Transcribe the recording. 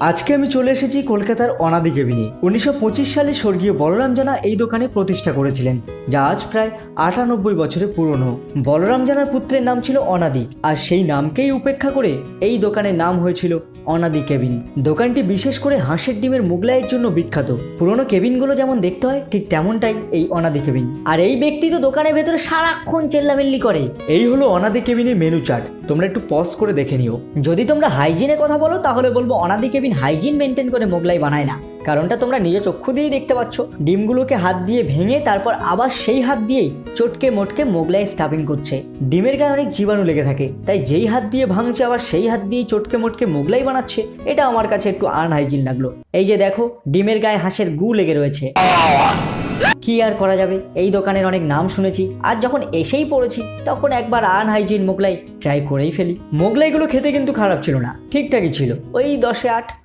আজকে আমি চলে এসেছি কলকাতার অনাদি কেবিনে। উনিশশো পঁচিশ সালে স্বর্গীয় বলরাম জানা এই দোকানে প্রতিষ্ঠা করেছিলেন, যা আজ প্রায় আটানব্বই বছরের পুরনো। বলরাম জানার পুত্রের নাম ছিল অনাদি, আর সেই নামকেই উপেক্ষা করে এই দোকানের নাম হয়েছিল অনাদি কেবিন। দোকানটি বিশেষ করে হাঁসের ডিমের মোগলাইয়ের জন্য বিখ্যাত। পুরনো কেবিনগুলো যেমন দেখতে হয়, ঠিক তেমনটাই এই অনাদি কেবিন। আর এই ব্যক্তি তো দোকানের ভেতরে সারাক্ষণ চেল্লামেল্লি করে। এই হলো অনাদি কেবিনের মেনু চার্ট তোমরা একটু পজ করে দেখে নিও। যদি তোমরা হাইজিনের কথা বলো, তাহলে বলব অনাদি কেবিন হাইজিন মেনটেন করে মোগলাই বানায় না। কারণটা তোমরা নিজে চক্ষু দিয়েই দেখতে পাচ্ছ। ডিমগুলোকে হাত দিয়ে ভেঙে তারপর আবার সেই হাত দিয়েই চটকে মটকে মোগলাই স্টাফিং করছে। ডিমের গায়ে অনেক জীবাণু লেগে থাকে, তাই যেই হাত দিয়ে ভাঙছে আবার সেই হাত দিয়েই চটকে মটকে মোগলাই বানাচ্ছে, এটা আমার কাছে একটু আনহাইজিন লাগল। এই যে দেখো, ডিমের গায়ে হাঁসের গু লেগে রয়েছে। কি আর করা যাবে? এই দোকানের অনেক নাম শুনেছি। আর যখন এসেই পড়েছি, তখন একবার আনহাইজিন মোগলাই ট্রাই করেই ফেলি। মোগলাইগুলো খেতে কিন্তু খারাপ ছিল না, ঠিকঠাকই ছিল। ওই দশে আট